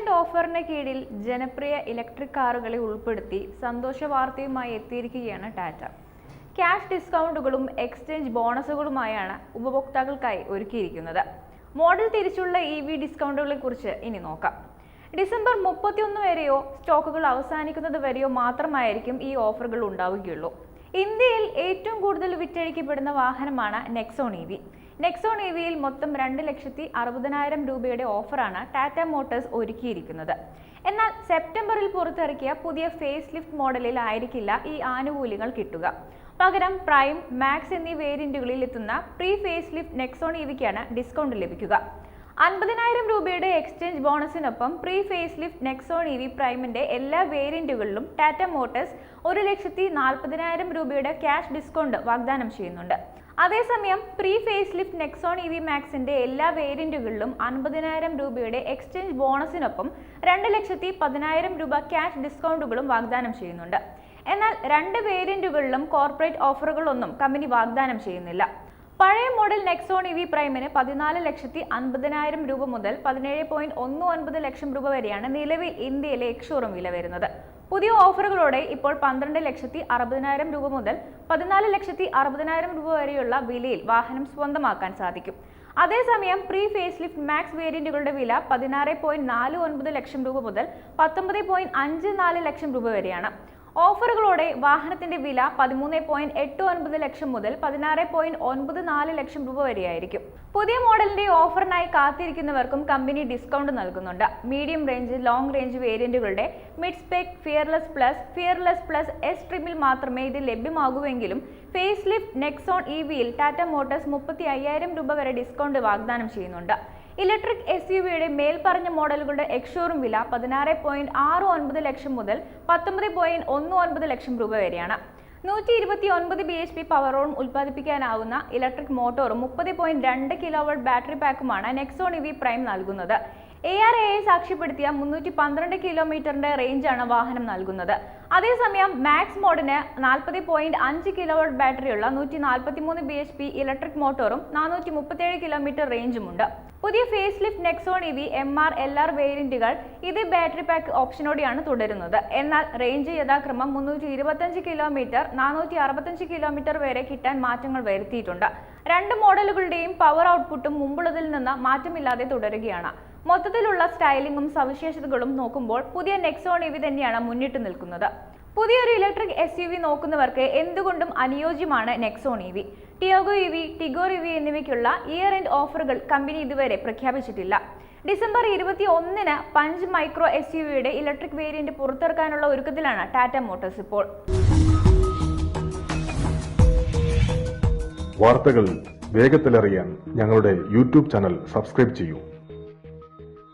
End ഓഫറിന് കീഴിൽ ജനപ്രിയ electric കാറുകളെ ഉൾപ്പെടുത്തി സന്തോഷ വാർത്തയുമായി എത്തിയിരിക്കുകയാണ് ടാറ്റ ക്യാഷ് ഡിസ്കൗണ്ടുകളും എക്സ്ചേഞ്ച് ബോണസുകളുമായാണ് ഉപഭോക്താക്കൾക്കായി ഒരുക്കിയിരിക്കുന്നത്. മോഡൽ തിരിച്ചുള്ള ഇ വി ഡിസ്കൗണ്ടുകളെ കുറിച്ച് ഇനി നോക്കാം. ഡിസംബർ മുപ്പത്തിയൊന്ന് വരെയോ സ്റ്റോക്കുകൾ അവസാനിക്കുന്നത് വരെയോ മാത്രമായിരിക്കും ഈ ഓഫറുകൾ ഉണ്ടാവുകയുള്ളൂ. ഇന്ത്യയിൽ ഏറ്റവും കൂടുതൽ വിറ്റഴിക്കപ്പെടുന്ന വാഹനമാണ് Nexon E V Nexon E വിയിൽ മൊത്തം രണ്ട് ലക്ഷത്തി അറുപതിനായിരം രൂപയുടെ ഓഫറാണ് ടാറ്റ മോട്ടോഴ്സ് ഒരുക്കിയിരിക്കുന്നത്. എന്നാൽ സെപ്റ്റംബറിൽ പുറത്തിറക്കിയ പുതിയ ഫേസ് ലിഫ്റ്റ് മോഡലിൽ ആയിരിക്കില്ല ഈ ആനുകൂല്യങ്ങൾ കിട്ടുക. പകരം പ്രൈം മാക്സ് എന്നീ വേരിയന്റുകളിൽ എത്തുന്ന pre facelift Nexon E വിക്കാണ് ഡിസ്കൗണ്ട് ലഭിക്കുക. അൻപതിനായിരം രൂപയുടെ exchange ബോണസിനൊപ്പം pre facelift Nexon E V പ്രൈമിന്റെ എല്ലാ വേരിയന്റുകളിലും ടാറ്റ മോട്ടോഴ്സ് ഒരു ലക്ഷത്തി നാൽപ്പതിനായിരം രൂപയുടെ ക്യാഷ് ഡിസ്കൗണ്ട് വാഗ്ദാനം ചെയ്യുന്നുണ്ട്. അതേസമയം pre facelift Nexon E V മാക്സിന്റെ എല്ലാ വേരിയന്റുകളിലും അൻപതിനായിരം രൂപയുടെ എക്സ്ചേഞ്ച് ബോണസിനൊപ്പം രണ്ട് ലക്ഷത്തി പതിനായിരം രൂപ ക്യാഷ് ഡിസ്കൗണ്ടുകളും വാഗ്ദാനം ചെയ്യുന്നുണ്ട്. എന്നാൽ രണ്ട് വേരിയന്റുകളിലും കോർപ്പറേറ്റ് ഓഫറുകളൊന്നും കമ്പനി വാഗ്ദാനം ചെയ്യുന്നില്ല. പഴയ മോഡൽ നെക്സോൺ ഇ വി പ്രൈമിന് പതിനാല് ലക്ഷത്തി അൻപതിനായിരം രൂപ മുതൽ പതിനേഴ് പോയിന്റ് ഒന്ന് ഒൻപത് ലക്ഷം രൂപ വരെയാണ് നിലവിൽ ഇന്ത്യയിലെ എക്ഷോറും വില വരുന്നത്. പുതിയ ഓഫറുകളോടെ ഇപ്പോൾ പന്ത്രണ്ട് ലക്ഷത്തി അറുപതിനായിരം രൂപ മുതൽ പതിനാല് ലക്ഷത്തി അറുപതിനായിരം രൂപ വരെയുള്ള വിലയിൽ വാഹനം സ്വന്തമാക്കാൻ സാധിക്കും. അതേസമയം പ്രീ ഫേസ് ലിഫ്റ്റ് മാക്സ് വേരിയന്റുകളുടെ വില പതിനാറ് പോയിന്റ് നാല് ഒൻപത് ലക്ഷം രൂപ മുതൽ പത്തൊമ്പത് പോയിന്റ് അഞ്ച് നാല് ലക്ഷം രൂപ വരെയാണ്. ഓഫറുകളോടെ വാഹനത്തിന്റെ വില പതിമൂന്ന് പോയിന്റ് എട്ട് ഒൻപത് ലക്ഷം മുതൽ പതിനാറ് പോയിന്റ് ഒൻപത് നാല് ലക്ഷം രൂപ വരെയായിരിക്കും. പുതിയ മോഡലിന്റെ ഓഫറിനായി കാത്തിരിക്കുന്നവർക്കും കമ്പനി ഡിസ്കൗണ്ട് നൽകുന്നുണ്ട്. Medium range long range വേരിയന്റുകളുടെ mid spec fearless plus fearless plus S ട്രിമിൽ മാത്രമേ ഇത് ലഭ്യമാകുമെങ്കിലും ഫേസ് ലിഫ്റ്റ് നെക്സോൺ ഇ വിയിൽ ടാറ്റ മോട്ടോഴ്സ് മുപ്പത്തി അയ്യായിരം രൂപ വരെ ഡിസ്കൗണ്ട് വാഗ്ദാനം ചെയ്യുന്നുണ്ട്. ഇലക്ട്രിക് എസ് യു വിയുടെ മേൽപ്പറഞ്ഞ മോഡലുകളുടെ എക്സ്ഷോറും വില പതിനാറ് പോയിന്റ് ആറ് ഒൻപത് ലക്ഷം മുതൽ പത്തൊമ്പത് പോയിന്റ് ഒന്ന് ഒൻപത് ലക്ഷം രൂപ വരെയാണ്. നൂറ്റി ഇരുപത്തി ഒൻപത് ബി എച്ച് പി പവറോൺ ഉൽപ്പാദിപ്പിക്കാനാവുന്ന ഇലക്ട്രിക് മോട്ടോറും മുപ്പത് പോയിന്റ് രണ്ട് കിലോവാട്ട് ബാറ്ററി പാക്കുമാണ് നെക്സോൺ ഇ വി പ്രൈം നൽകുന്നത്. എ ആർ എ സാക്ഷ്യപ്പെടുത്തിയ മുന്നൂറ്റി പന്ത്രണ്ട് കിലോമീറ്ററിന്റെ റേഞ്ചാണ് വാഹനം നൽകുന്നത്. അതേസമയം മാക്സ് മോഡിന് നാൽപ്പത് പോയിന്റ് അഞ്ച് കിലോവാട്ട് ബാറ്ററിയുള്ള നൂറ്റി നാൽപ്പത്തി മൂന്ന് ബി എച്ച് പി ഇലക്ട്രിക് മോട്ടോറും നാനൂറ്റി മുപ്പത്തേഴ് കിലോമീറ്റർ റേഞ്ചുമുണ്ട്. പുതിയ facelift Nexon E V M R L R വേരിയന്റുകൾ ഇതേ ബാറ്ററി പാക്ക് ഓപ്ഷനോടെയാണ് തുടരുന്നത്. എന്നാൽ റേഞ്ച് യഥാക്രമം മുന്നൂറ്റി ഇരുപത്തഞ്ച് കിലോമീറ്റർ നാനൂറ്റി അറുപത്തഞ്ച് കിലോമീറ്റർ വരെ കിട്ടാൻ മാറ്റങ്ങൾ വരുത്തിയിട്ടുണ്ട്. രണ്ട് മോഡലുകളുടെയും പവർ ഔട്ട്പുട്ടും മുമ്പുള്ളതിൽ നിന്ന് മാറ്റമില്ലാതെ തുടരുകയാണ്. മൊത്തത്തിലുള്ള സ്റ്റൈലിംഗും സവിശേഷതകളും നോക്കുമ്പോൾ പുതിയ നെക്സോൺ ഇവി തന്നെയാണ് മുന്നിട്ട് നിൽക്കുന്നത്. പുതിയൊരു ഇലക്ട്രിക് എസ് യു വി നോക്കുന്നവർക്ക് എന്തുകൊണ്ടും അനുയോജ്യമാണ് Nexon E V. Tiago E V Tigor E V എന്നിവയ്ക്കുള്ള ഇയർ എൻഡ് ഓഫറുകൾ കമ്പനി ഇതുവരെ പ്രഖ്യാപിച്ചിട്ടില്ല. ഡിസംബർ ഇരുപത്തി ഒന്നിന് പഞ്ച് മൈക്രോ എസ് യു വിയുടെ ഇലക്ട്രിക് വേരിയന്റ് പുറത്തിറക്കാനുള്ള ഒരുക്കത്തിലാണ് ടാറ്റ മോട്ടോഴ്സ് ഇപ്പോൾ. വാർത്തകൾ വേഗത്തിലറിയാൻ ഞങ്ങളുടെ യൂട്യൂബ് ചാനൽ സബ്സ്ക്രൈബ് ചെയ്യൂ.